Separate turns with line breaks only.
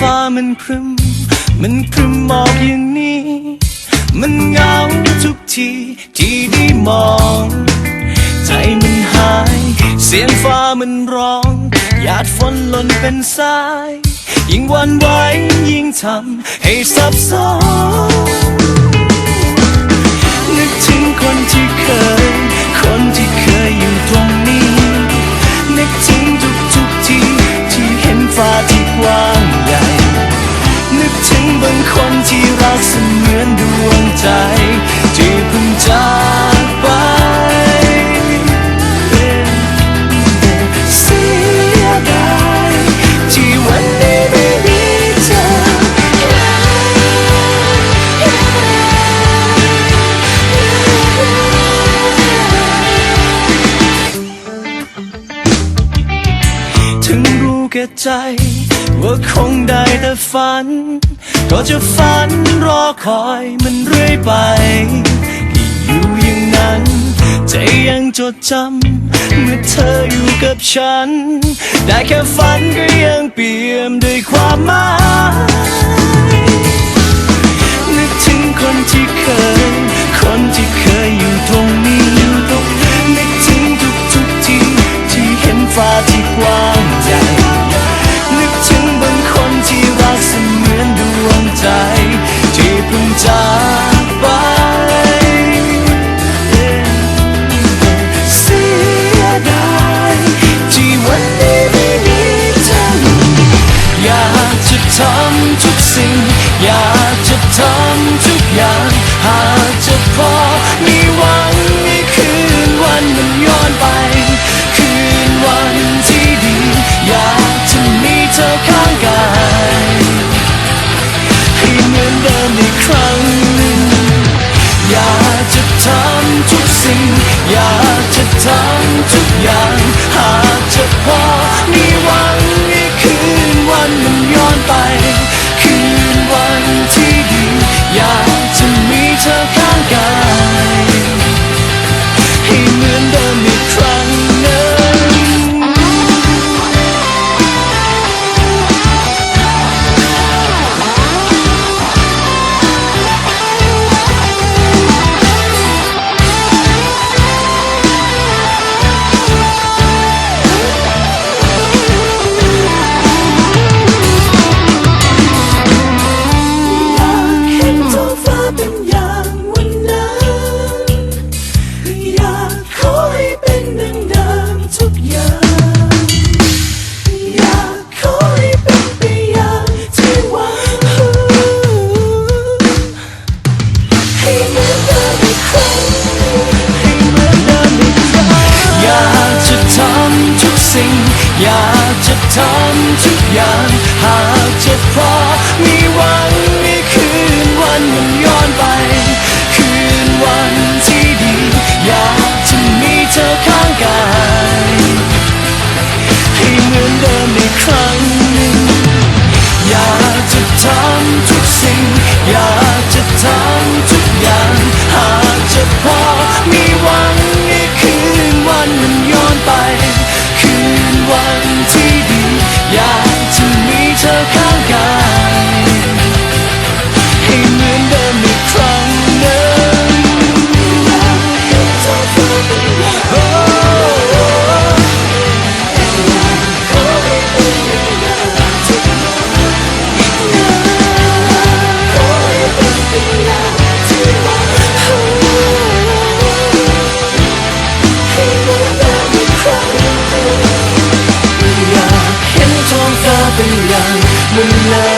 ฟ้ามันครึม มันครึมมอกอย่างนี้ มันเหงาทุกทีที่ได้มอง ใจมันหาย เสียงฟ้ามันร้อง หยาดฝนหล่นเป็นสาย ยิ่งวันไหวยิ่งทำให้สับสนนึกถึงคนที่เคย คนที่เคยอยู่ตรงนี้ นึกถึง รักเสมือนดวงใจ ที่เพิ่งจากไปเสียดายที่วันนี้ไม่มีเธอถึงรู้แก่ใจ ว่าคงได้แต่ฝัน ก็จะฝันรอคอยมันเรื่อยไปที่อยู่อย่างนั้นใจยังจดจำเมื่อเธออยู่กับฉัน ได้แค่ฝันก็ยังเปี่ยมด้วยความหมายนึกถึงคนที่เคย คนที่เคยอยู่ตรงนี้อยู่ตรงนี้นึกถึงทุกทุกๆทีที่เห็นฟ้าที่กว้าง อยากจะทำทุกอย่างหากจะพอมีหวังให้คืนวันมันย้อนไป คืนวันที่ดี อยากจะมีเธอข้างกายให้เหมือนเดิมอีกครั้งหนึ่งอยากจะทำทุกสิ่ง อยากจะทำทุกอย่างหากจะพอมีหวังให้คืนวันมันย้อนไป อ สิ่ง อยากจะทำทุกอย่าง หากจะพอมีหวังให้คืนวันมันย้อนไป คืนวันที่ดี อยากจะมีเธอข้างกายให้เหมือนเดิมอีกครั้งหนึ่งอยากจะทำทุกสิ่ง อยากจะทำ อย